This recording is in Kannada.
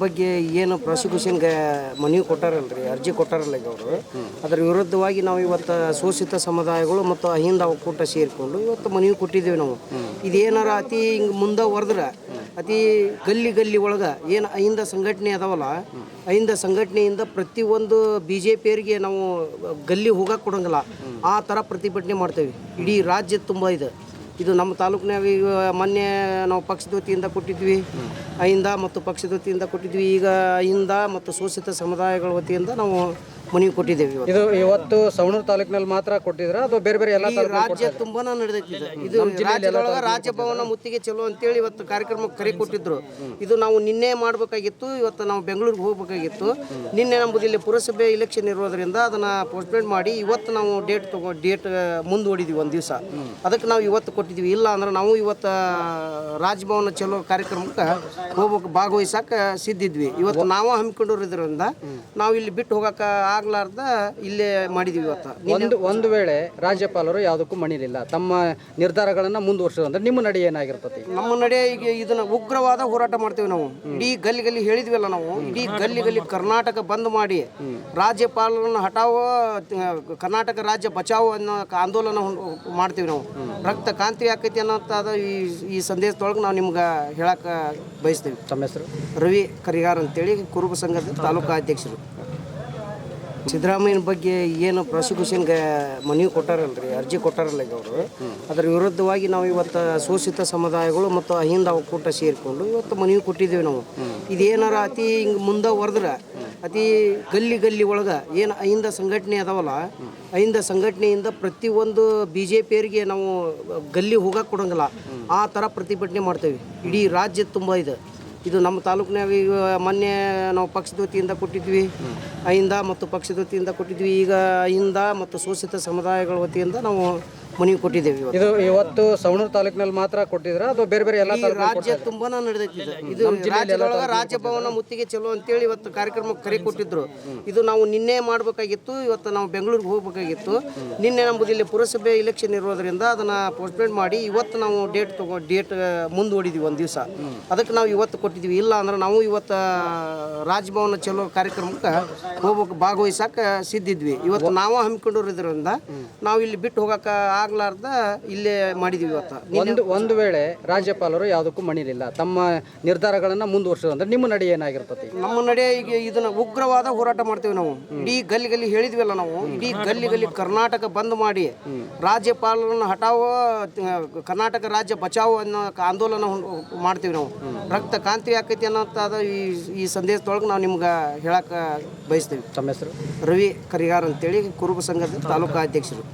ಬಗ್ಗೆ ಏನು ಪ್ರಾಸಿಕ್ಯೂಷನ್ಗೆ ಮನವಿ ಕೊಟ್ಟಾರಲ್ರಿ, ಅರ್ಜಿ ಕೊಟ್ಟಾರಲ್ಲ ಈಗ ಅವರು. ಅದರ ವಿರುದ್ಧವಾಗಿ ನಾವು ಇವತ್ತು ಶೋಷಿತ ಸಮುದಾಯಗಳು ಮತ್ತು ಅಹಿಂದ ಒಕ್ಕೂಟ ಸೇರಿಕೊಂಡು ಇವತ್ತು ಮನವಿ ಕೊಟ್ಟಿದ್ದೀವಿ ನಾವು. ಇದೇನಾರ ಅತಿ ಹಿಂಗೆ ಮುಂದೆ ಹೊರದ್ರೆ, ಅತಿ ಗಲ್ಲಿ ಗಲ್ಲಿ ಒಳಗೆ ಏನು ಅಹಿಂದ ಸಂಘಟನೆ ಅದಾವಲ್ಲ, ಅಹಿಂದ ಸಂಘಟನೆಯಿಂದ ಪ್ರತಿಯೊಂದು ಬಿ ಜೆ ಪಿಯರಿಗೆ ನಾವು ಗಲ್ಲಿ ಹೋಗಕ್ಕೆ ಕೊಡೋಂಗಿಲ್ಲ. ಆ ಥರ ಪ್ರತಿಭಟನೆ ಮಾಡ್ತೇವೆ. ಇಡೀ ರಾಜ್ಯ ತುಂಬ ಇದೆ. ಇದು ನಮ್ಮ ತಾಲೂಕಿನಾಗ ಈಗ ಮೊನ್ನೆ ನಾವು ಪಕ್ಷದ ವತಿಯಿಂದ ಕೊಟ್ಟಿದ್ವಿ. ಅಹಿಂದ ಮತ್ತು ಪಕ್ಷದ ವತಿಯಿಂದ ಕೊಟ್ಟಿದ್ವಿ. ಈಗ ಅಹಿಂದ ಮತ್ತು ಶೋಷಿತ ಸಮುದಾಯಗಳ ವತಿಯಿಂದ ನಾವು ಮನವಿ ಕೊಟ್ಟಿದ್ದೇವೆ ಇವತ್ತು. ಇದು ಇವತ್ತು ಸವಣೂರು ತಾಲೂಕಿನಲ್ಲಿ ಮಾತ್ರ ಕೊಟ್ಟಿದ್ರ ಅಥವಾ ಬೇರೆ ಬೇರೆ ಎಲ್ಲ ಈ ರಾಜ್ಯ ತುಂಬಾ ನಡೆದೈತಿ ಇದು. ಇದು ರಾಜ್ಯದೊಳಗ ರಾಜ್ಯಭವನ ಮುತ್ತಿಗೆ ಚಲೋ ಅಂತೇಳಿ ಇವತ್ತು ಕಾರ್ಯಕ್ರಮ ಕರೆ ಕೊಟ್ಟಿದ್ರು. ಇದು ನಾವು ನಿನ್ನೆ ಮಾಡಬೇಕಾಗಿತ್ತು ಇವತ್ತು ನಾವು ಬೆಂಗಳೂರಿಗೆ ಹೋಗ್ಬೇಕಾಗಿತ್ತು. ನಿನ್ನೆ ನಮ್ಮದು ಇಲ್ಲಿ ಪುರಸಭೆ ಇಲೆಕ್ಷನ್ ಇರೋದ್ರಿಂದ ಅದನ್ನ ಪೋಸ್ಟ್ಪೋನ್ ಮಾಡಿ ಇವತ್ತು ನಾವು ಡೇಟ್ ತಗೋ ಡೇಟ್ ಮುಂದೂಡಿದ್ವಿ ಒಂದು ದಿವಸ. ಅದಕ್ಕೆ ನಾವು ಇವತ್ತು ಕೊಟ್ಟಿದ್ವಿ. ಇಲ್ಲ ಅಂದ್ರೆ ನಾವು ಇವತ್ತು ರಾಜಭವನ ಚಲೋ ಕಾರ್ಯಕ್ರಮಕ್ಕೆ ಹೋಗ್ಬೇಕು ಭಾಗವಹಿಸಕ್ಕೆ ಸಿದ್ಧಿದ್ವಿ ಇವತ್ತು ನಾವು ಹಮ್ಮಿಕೊಂಡಿರೋದ್ರಿಂದ ನಾವು ಇಲ್ಲಿ ಬಿಟ್ಟು ಹೋಗಕ್ಕೆ ಆಗ್ಲಾರ್ದ ಇಲ್ಲೇ ಮಾಡಿದೀವಿ ಇವತ್ತು. ಒಂದು ಒಂದು ವೇಳೆ ರಾಜ್ಯಪಾಲರು ಯಾವುದಕ್ಕೂ ಮಣಿಲಿಲ್ಲ. ತಮ್ಮ ನಿರ್ಧಾರಗಳನ್ನ ಮುಂದುವರ್ಸೋದು ಅಂದ್ರೆ ನಿಮ್ಮ ನಡೆ ಏನಾಗಿರ್ತತಿ? ನಮ್ಮ ನಡೆ ಈಗ ಇದನ್ನ ಉಗ್ರವಾದ ಹೋರಾಟ ಮಾಡ್ತೇವೆ ನಾವು. ಇಡೀ ಗಲ್ಲಿ ಗಲ್ಲಿ ಹೇಳಿದ್ವಲ್ಲ ನಾವು. ಇಡೀ ಗಲ್ಲಿ ಗಲ್ಲಿ ಕರ್ನಾಟಕ ಬಂದ್ ಮಾಡಿ ರಾಜ್ಯಪಾಲರನ್ನ ಹಟಾವೋ ಕರ್ನಾಟಕ ರಾಜ್ಯ ಬಚಾವೋ ಅನ್ನೋ ಆಂದೋಲನ ಮಾಡ್ತೀವಿ ನಾವು. ರಕ್ತ ಕಾಂತಿ ಆಕೈತಿ ಅನ್ನೋಂಥದ ಈ ಈ ಸಂದೇಶದೊಳಗೆ ನಾವು ನಿಮ್ಗೆ ಹೇಳಕ್ಕೆ ಬಯಸ್ತೀವಿ. ತಮ್ಮ ಹೆಸರು? ರವಿ ಕರಿಗಾರ್ ಅಂತೇಳಿ ಕುರುಬ ಸಂಘದ ತಾಲೂಕಾ ಅಧ್ಯಕ್ಷರು ಸಿದ್ದರಾಮಯ್ಯನ ಬಗ್ಗೆ ಏನು ಪ್ರಾಸಿಕ್ಯೂಷನ್ಗೆ ಮನವಿ ರೀ ಅರ್ಜಿ ಕೊಟ್ಟಾರಲ್ಲ ಈಗ ಅವರು. ಅದರ ವಿರುದ್ಧವಾಗಿ ನಾವು ಇವತ್ತು ಶೋಷಿತ ಸಮುದಾಯಗಳು ಮತ್ತು ಅಹಿಂದ ಒಕ್ಕೂಟ ಸೇರಿಕೊಂಡು ಇವತ್ತು ಮನವಿ ಕೊಟ್ಟಿದ್ದೀವಿ ನಾವು. ಇದೇನಾರ ಅತಿ ಹಿಂಗೆ ಮುಂದೆ ಹೊರದ್ರೆ ಅತಿ ಗಲ್ಲಿ ಗಲ್ಲಿ ಒಳಗೆ ಏನು ಅಹಿಂದ ಸಂಘಟನೆ ಅದಾವಲ್ಲ, ಅಹಿಂದ ಸಂಘಟನೆಯಿಂದ ಪ್ರತಿಯೊಂದು ಬಿ ಜೆ ಪಿಯರಿಗೆ ನಾವು ಗಲ್ಲಿ ಹೋಗಕ್ಕೆ ಕೊಡೋಂಗಿಲ್ಲ. ಆ ಥರ ಪ್ರತಿಭಟನೆ ಮಾಡ್ತೇವೆ. ಇಡೀ ರಾಜ್ಯ ತುಂಬ ಇದೆ. ಇದು ನಮ್ಮ ತಾಲೂಕಿನಾಗ ಈಗ ಮೊನ್ನೆ ನಾವು ಪಕ್ಷದ ವತಿಯಿಂದ ಕೊಟ್ಟಿದ್ವಿ. ಅಹಿಂದ ಮತ್ತು ಪಕ್ಷದ ವತಿಯಿಂದ ಕೊಟ್ಟಿದ್ವಿ. ಈಗ ಅಹಿಂದ ಮತ್ತು ಶೋಷಿತ ಸಮುದಾಯಗಳ ವತಿಯಿಂದ ನಾವು ಮನವಿ ಕೊಟ್ಟಿದ್ದೇವೆ ಇವತ್ತು. ಇದು ಇವತ್ತು ಸವಣೂರು ತಾಲೂಕಿನಲ್ಲಿ ಮಾತ್ರ ಕೊಟ್ಟಿದ್ರ ಅಥವಾ ಬೇರೆ ಬೇರೆ ಎಲ್ಲ ಈ ರಾಜ್ಯ ತುಂಬಾ ನಡೆದೈತಿ ಇದು. ಇದು ರಾಜ್ಯದೊಳಗ ರಾಜ್ಯಭವನ ಮುತ್ತಿಗೆ ಚಲೋ ಅಂತೇಳಿ ಇವತ್ತು ಕಾರ್ಯಕ್ರಮ ಕರೆ ಕೊಟ್ಟಿದ್ರು. ಇದು ನಾವು ನಿನ್ನೆ ಮಾಡಬೇಕಾಗಿತ್ತು ಇವತ್ತು ನಾವು ಬೆಂಗಳೂರಿಗೆ ಹೋಗ್ಬೇಕಾಗಿತ್ತು. ನಿನ್ನೆ ನಮ್ಮದು ಇಲ್ಲಿ ಪುರಸಭೆ ಇಲೆಕ್ಷನ್ ಇರೋದ್ರಿಂದ ಅದನ್ನ ಪೋಸ್ಟ್ಪೋನ್ ಮಾಡಿ ಇವತ್ತು ನಾವು ಡೇಟ್ ತಗೋ ಡೇಟ್ ಮುಂದೂಡಿದ್ವಿ ಒಂದು ದಿವಸ. ಅದಕ್ಕೆ ನಾವು ಇವತ್ತು ಕೊಟ್ಟಿದ್ವಿ ಇಲ್ಲ ಅಂದ್ರೆ ನಾವು ಇವತ್ತು ರಾಜಭವನ ಚಲೋ ಕಾರ್ಯಕ್ರಮಕ್ಕೆ ಹೋಗ್ಬೇಕು ಭಾಗವಹಿಸಕ್ಕೆ ಸಿದ್ಧಿದ್ವಿ ಇವತ್ತು ನಾವು ಹಮ್ಮಿಕೊಂಡಿರೋದ್ರಿಂದ ನಾವು ಇಲ್ಲಿ ಬಿಟ್ಟು ಹೋಗಕ್ಕೆ ಆಗ್ಲಾರ್ದ ಇಲ್ಲೇ ಮಾಡಿದೀವಿ ಇವತ್ತು. ಒಂದು ಒಂದು ವೇಳೆ ರಾಜ್ಯಪಾಲರು ಯಾವುದಕ್ಕೂ ಮಣಿಲಿಲ್ಲ. ತಮ್ಮ ನಿರ್ಧಾರಗಳನ್ನ ಮುಂದುವರ್ಸಿದ್ರು ಅಂದ್ರೆ ನಿಮ್ಮ ನಡೆ ಏನಾಗಿರ್ತತಿ? ನಮ್ಮ ನಡೆ ಈಗ ಇದನ್ನ ಉಗ್ರವಾದ ಹೋರಾಟ ಮಾಡ್ತೇವೆ ನಾವು. ಇಡೀ ಗಲ್ಲಿ ಗಲ್ಲಿ ಹೇಳಿದ್ವಲ್ಲ ನಾವು. ಇಡೀ ಗಲ್ಲಿ ಗಲ್ಲಿ ಕರ್ನಾಟಕ ಬಂದ್ ಮಾಡಿ ರಾಜ್ಯಪಾಲರನ್ನ ಹಟಾವೋ ಕರ್ನಾಟಕ ರಾಜ್ಯ ಬಚಾವೋ ಅನ್ನೋ ಆಂದೋಲನ ಮಾಡ್ತೀವಿ ನಾವು. ರಕ್ತ ಕಾಂತಿ ಆಕೈತಿ ಅನ್ನೋಂಥದ್ದು ಈ ಈ ಸಂದೇಶದೊಳಗೆ ನಾವು ನಿಮ್ಗೆ ಹೇಳಕ್ಕೆ ಬಯಸ್ತೀವಿ. ತಮ್ಮ ಹೆಸರು? ರವಿ ಕರಿಗಾರ್ ಅಂತೇಳಿ ಕುರುಬ ಸಂಘದ ತಾಲೂಕಾ ಅಧ್ಯಕ್ಷರು.